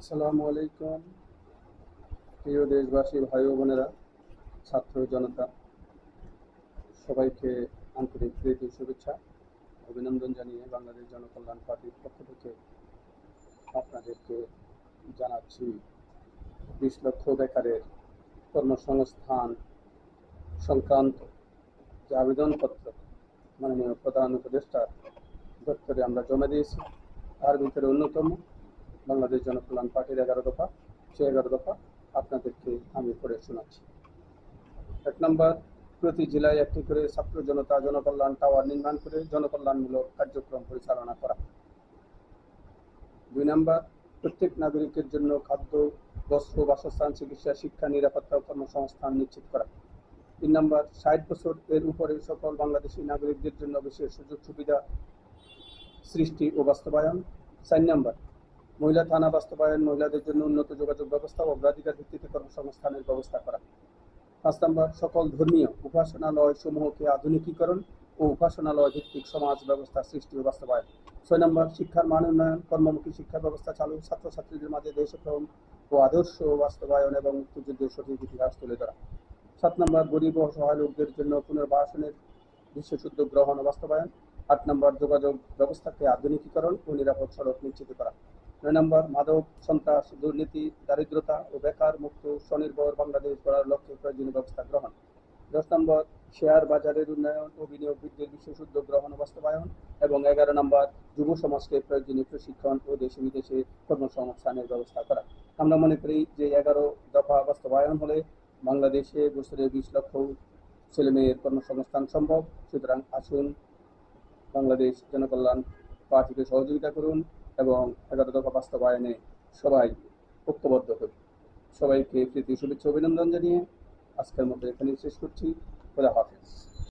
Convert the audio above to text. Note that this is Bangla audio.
আসসালামু আলাইকুম। প্রিয় দেশবাসী, ভাই ও বোনেরা, ছাত্র জনতা, সবাইকে আন্তরিক প্রীতি শুভেচ্ছা, অভিনন্দন জানিয়ে বাংলাদেশ জনকল্যাণ পার্টির পক্ষ থেকে আপনাদেরকে জানাচ্ছি, বিশ লক্ষ বেকারের কর্মসংস্থান সংক্রান্ত যে আবেদনপত্র মাননীয় প্রধান উপদেষ্টার দপ্তরে আমরা জমা দিয়েছি, তার ভিতরে অন্যতম বাংলাদেশ জনকল্যাণ পার্টির এগারো দফা সে এগারো দফা আপনাদেরকে আমি পড়ে শোনাচ্ছি। এক নম্বর, প্রতি জেলায় একটি করে ছাত্র জনতা জনকল্যাণ টাওয়ার নির্মাণ করে জনকল্যাণমূলক কার্যক্রম পরিচালনা করা। দুই নম্বর, প্রত্যেক নাগরিকের জন্য খাদ্য, বস্ত্র, বাসস্থান, চিকিৎসা, শিক্ষা, নিরাপত্তা ও কর্মসংস্থান নিশ্চিত করা। তিন নম্বর, ষাট বছর এর উপরে সকল বাংলাদেশি নাগরিকদের জন্য বিশেষ সুযোগ সুবিধা সৃষ্টি ও বাস্তবায়ন। চার নম্বর মহিলা থানা বাস্তবায়ন, মহিলাদের জন্য উন্নত যোগাযোগ ব্যবস্থা অগ্রাধিকার ভিত্তিতে কর্মসংস্থানের ব্যবস্থা করা। পাঁচ নম্বর, সকল ধর্মীয় উপাসনালয় সমূহকে আধুনিকীকরণ ও উপাসনালয় ভিত্তিক সমাজ ব্যবস্থা সৃষ্টি ও বাস্তবায়ন। ছয় নম্বর, শিক্ষার মান উন্নয়ন, কর্মমুখী শিক্ষা ব্যবস্থা চালু, ছাত্রছাত্রীদের মাঝে দেশপ্রেম ও আদর্শ বাস্তবায়ন এবং মুক্তিযুদ্ধের সঠিক ইতিহাস তুলে ধরা। সাত নম্বর, গরিব ও সহায় লোকদের জন্য পুনর্বাসনের উদ্যোগ গ্রহণ ও বাস্তবায়ন। আট নম্বর, যোগাযোগ ব্যবস্থাকে আধুনিকীকরণ ও নিরাপদ সড়ক নিশ্চিত করা। নয় নম্বর মাদক, সন্ত্রাস, দুর্নীতি, দারিদ্রতা ও বেকার, মুক্ত, স্বনির্ভর বাংলাদেশ গড়ার লক্ষ্যে প্রয়োজনীয় ব্যবস্থা গ্রহণ। দশ নম্বর, শেয়ার বাজারের উন্নয়ন ও বিনিয়োগ বৃদ্ধির বিশেষ উদ্যোগ গ্রহণ বাস্তবায়ন। এবং এগারো নম্বর, যুব সমাজকে প্রয়োজনীয় প্রশিক্ষণ ও দেশে বিদেশে কর্মসংস্থানের ব্যবস্থা করা। আমরা মনে করি যে এগারো দফা বাস্তবায়ন হলে বাংলাদেশে বছরে বিশ লক্ষ ছেলেমেয়ের কর্মসংস্থান সম্ভব। সুতরাং আসুন বাংলাদেশ জনকল্যাণ পার্টিকে সহযোগিতা করুন এবং এগারো দফা বাস্তবায়নে সবাই ঐক্যবদ্ধ হই সবাইকে প্রীতি শুভেচ্ছা অভিনন্দন জানিয়ে আজকের মতো এখানেই শেষ করছি। খোদা হাফেজ।